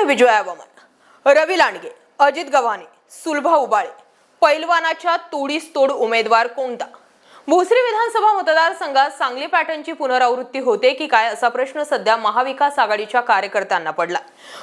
मी विजया वमन रवी लांडगे अजित गव्हाणे सुलभा उबाळे. पैलवानाच्या तोडीस तोड उमेदवार कोणता? भोसरी विधानसभा मतदारसंघात सांगली पॅटर्नची पुनरावृत्ती होते की काय असा प्रश्न सध्या महाविकास आघाडीच्या कार्यकर्त्यांना पडला.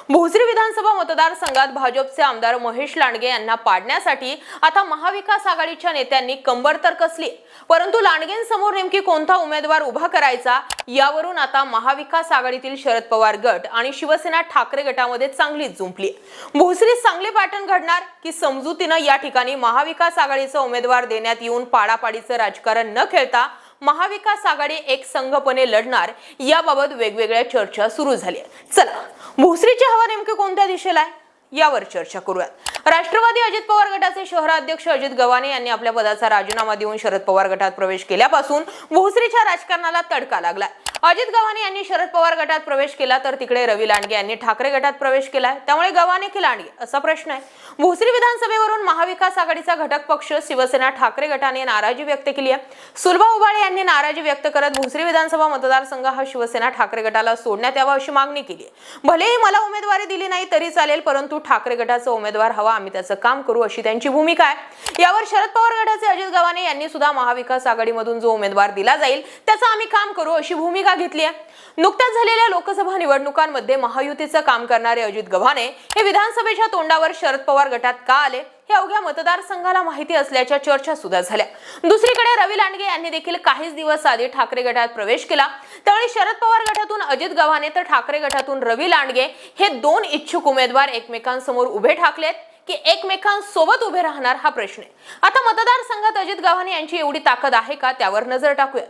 भोसरी विधानसभा मतदारसंघात भाजपचे आमदार महेश लांडगे यांना पाडण्यासाठी आता महाविकास आघाडीच्या नेत्यांनी कंबर तर कसली. परंतु लांडगेंसमोर नेमकी कोणता उमेदवार उभा करायचा यावरून आता महाविकास आघाडीतील शरद पवार गट आणि शिवसेना ठाकरे गटामध्ये चांगलीच जुंपली. भोसरी सांगली पॅटर्न घडणार की समजुतीनं या ठिकाणी महाविकास आघाडीचा उमेदवार देण्यात येऊन पाडापाडीचं राजकारण न खेळता महाविकास आघाडी एक संघपणे लढणार याबाबत वेगवेगळ्या चर्चा सुरू झाल्या चला भोसरीची हवा नेमकी कोणत्या दिशेला आहे? यावर चर्चा करूयात. राष्ट्रवादी अजित पवार गटाचे शहराध्यक्ष अजित गव्हाणे यांनी आपल्या पदाचा राजीनामा देऊन शरद पवार गटात प्रवेश केल्यापासून भोसरीच्या राजकारणाला तडका लागलाय. अजित गव्हाणे यांनी शरद पवार गटात प्रवेश केला तर तिकडे रवी लांडगे यांनी ठाकरे गटात प्रवेश केलाय. त्यामुळे गव्हाणे की लांडगे? असा प्रश्न आहे. भोसरी विधानसभेवरून महाविकास आघाडीचा घटक पक्ष शिवसेना ठाकरे गटाने नाराजी व्यक्त केली आहे. सुलभा उबाळे यांनी नाराजी व्यक्त करत भोसरी विधानसभा मतदारसंघ हा शिवसेना ठाकरे गटाला सोडण्यात यावा अशी मागणी केली आहे. भलेही मला उमेदवारी दिली नाही तरी चालेल परंतु ठाकरे गटाचा उमेदवार हवा आम्ही त्याचं काम करू अशी त्यांची भूमिका आहे. यावर शरद पवार गटाचे अजित गव्हाणे यांनी सुद्धा महाविकास आघाडीमधून जो उमेदवार दिला जाईल त्याचं आम्ही काम करू अशी भूमिका भूमिका घेतली आहे. नुकत्याच झालेल्या लोकसभा निवडणुकांमध्ये महायुतीचं काम करणारे अजित गव्हाणे हे विधानसभेच्या तोंडावर शरद पवार गटात का आले? हे अवघ्या मतदारसंघाला माहिती असल्याच्या चर्चा सुद्धा झाल्या. दुसरीकडे रवी लांडगे यांनी देखील काहीच दिवस आधी ठाकरे गटात प्रवेश केला. त्यावेळी शरद पवार गटातून अजित गव्हाणे तर ठाकरे गटातून रवी लांडगे हे दोन इच्छुक उमेदवार एकमेकांसमोर उभे ठाकलेत की एकमेकांसोबत उभे राहणार हा प्रश्न आहे. आता मतदारसंघात अजित गव्हाणे यांची एवढी ताकद आहे का? त्यावर नजर टाकूया.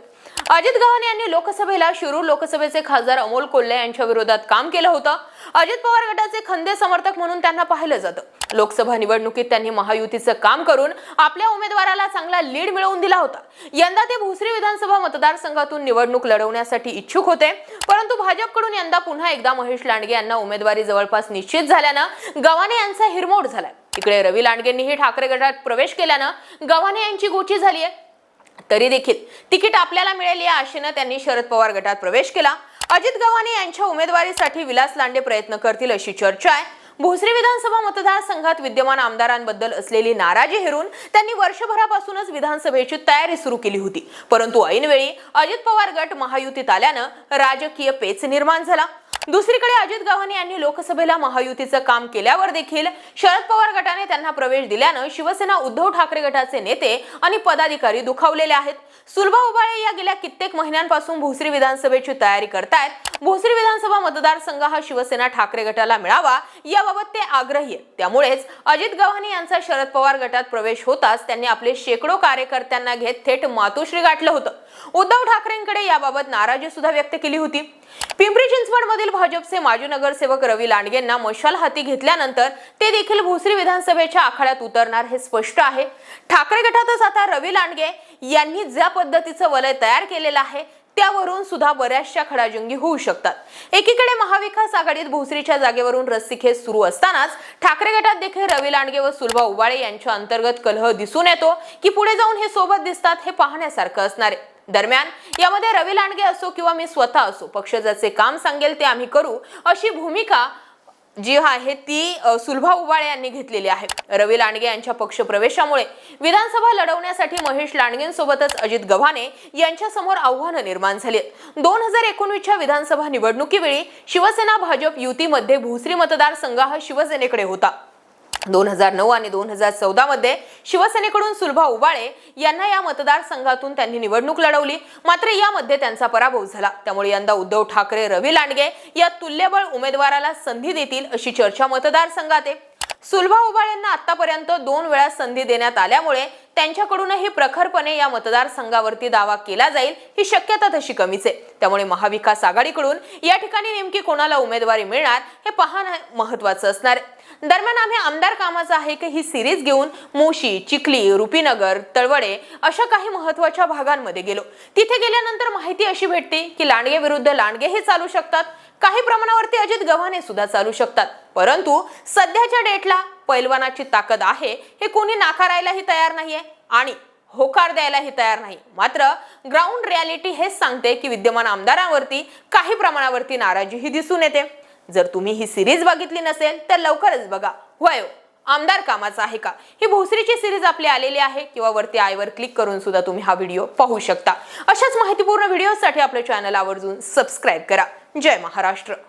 अजित गव्हाणे यांनी लोकसभेला शिरूर लोकसभेचे खासदार अमोल कोल्हे यांच्या विरोधात काम केलं होतं. अजित पवार गटाचे खंदे समर्थक म्हणून त्यांना पाहिलं जातं. लोकसभा निवडणुकीत त्यांनी महायुतीचं काम करून आपल्या उमेदवाराला चांगला लीड मिळवून दिला होता. यंदा ते भोसरी विधानसभा मतदारसंघातून निवडणूक लढवण्यासाठी इच्छुक होते. परंतु भाजपकडून यंदा पुन्हा एकदा महेश लांडगे यांना उमेदवारी जवळपास निश्चित झाल्यानं गव्हाणे यांचा हिरमोड झालाय. इकडे रवी लांडगेंनीही ठाकरे गटात प्रवेश केल्यानं गव्हाणे यांची गोची झाली आहे तरी देखील तिकीट आपल्याला मिळेल या आशेनं त्यांनी शरद पवार गटात प्रवेश केला. अजित गव्हाणे यांच्या उमेदवारीसाठी विलास लांडे प्रयत्न करतील अशी चर्चा आहे. भोसरी विधानसभा मतदारसंघात विद्यमान आमदारांबद्दल असलेली नाराजी हेरून त्यांनी वर्षभरापासूनच विधानसभेची तयारी सुरू केली होती. परंतु ऐनवेळी अजित पवार गट महायुतीत आल्यानं राजकीय पेच निर्माण झाला. दुसरीकडे अजित गव्हाणे यांनी लोकसभेला महायुतीचं काम केल्यावर देखील शरद पवार गटाने त्यांना प्रवेश दिल्यानं शिवसेना उद्धव ठाकरे गटाचे नेते आणि पदाधिकारी दुखावलेले आहेत. सुलभा उबाळे या गेल्या कित्येक महिन्यांपासून भोसरी विधानसभेची तयारी करतायत. भोसरी विधानसभा मतदारसंघ हा शिवसेना ठाकरे गटाला मिळावा याबाबत ते आग्रही आहेत. त्यामुळेच अजित गव्हाणे यांचा शरद पवार गटात प्रवेश होताच त्यांनी आपले शेकडो कार्यकर्त्यांना घेत थेट मातोश्री गाठलं होतं. उद्धव ठाकरेंकडे याबाबत नाराजी सुद्धा व्यक्त केली होती. पिंपरी चिंचवड मधील भाजपचे माजी नगरसेवक रवी लांडगेंना मशाल हाती घेतल्यानंतर ते देखील भोसरी विधानसभेच्या आखाड्यात उतरणार हे स्पष्ट आहे. ठाकरे गटातच आता रवी लांडगे यांनी ज्या पद्धतीचं वलय तयार केलेलं आहे त्यावरून सुद्धा बऱ्याचशा खडाजंगी होऊ शकतात. एकीकडे महाविकास आघाडीत भोसरीच्या जागेवरून रस्सीखेच सुरू असतानाच ठाकरे गटात देखील रवी लांडगे व सुलभा उबाळे यांच्या अंतर्गत कलह दिसून येतो की पुढे जाऊन हे सोबत दिसतात हे पाहण्यासारखं असणार आहे. दरम्यान यामध्ये रवी लांडगे असो किंवा मी स्वतः असो पक्ष ज्याचे काम सांगेल ते आम्ही करू अशी भूमिका जी आहे ती सुलभा उबाळे यांनी घेतलेली आहे. रवी लांडगे यांच्या पक्ष प्रवेशामुळे विधानसभा लढवण्यासाठी महेश लांडगेंसोबतच अजित गव्हाणे यांच्यासमोर आव्हानं निर्माण झाली दोन हजार एकोणवीसच्या विधानसभा निवडणुकीवेळी शिवसेना भाजप युतीमध्ये भोसरी मतदारसंघ हा शिवसेनेकडे होता. दोन हजार नऊ आणि दोन हजार चौदा मध्ये शिवसेनेकडून सुलभा उबाळे यांना या मतदारसंघातून त्यांनी निवडणूक लढवली. मात्र यामध्ये त्यांचा पराभव झाला. त्यामुळे यंदा उद्धव ठाकरे रवी लांडगे या तुल्यबळ उमेदवाराला संधी देतील अशी चर्चा मतदारसंघात आहे. सुलभा उबाळेंना आतापर्यंत दोन वेळा संधी देण्यात आल्यामुळे त्यांच्याकडूनही प्रखरपणे या मतदारसंघावरती दावा केला जाईल ही शक्यता तशी कमीच आहे. त्यामुळे महाविकास आघाडीकडून या ठिकाणी नेमकी कोणाला उमेदवारी मिळणार हे पाहणं महत्वाचं असणार आहे. दरम्यान आम्ही आमदार कामाचं आहे की ही सिरीज घेऊन मोशी चिखली रुपीनगर तळवडे अशा काही महत्त्वाच्या भागांमध्ये गेलो. तिथे गेल्यानंतर माहिती अशी भेटते की लांडगे विरुद्ध लांडगे हे चालू शकतात. काही प्रमाणावरती अजित गव्हाणे सुद्धा चालू शकतात. परंतु सध्याच्या डेटला पैलवानाची ताकद आहे हे कोणी नाकारायलाही तयार नाहीये आणि होकार द्यायलाही तयार नाही. मात्र ग्राउंड रियालिटी हेच सांगते की विद्यमान आमदारांवरती काही प्रमाणावरती नाराजीही दिसून येते. जर तुम्ही ही सिरीज बघितली नसेल तर लवकरच बघा. वयो आमदार कामाचा आहे का? ही भोसरीची सिरीज आपली आलेली आहे किंवा वरती आयवर क्लिक करून सुद्धा तुम्ही हा व्हिडिओ पाहू शकता. अशाच माहितीपूर्ण व्हिडिओसाठी आपल्या चॅनल आवर्जून सबस्क्राईब करा. जय महाराष्ट्र.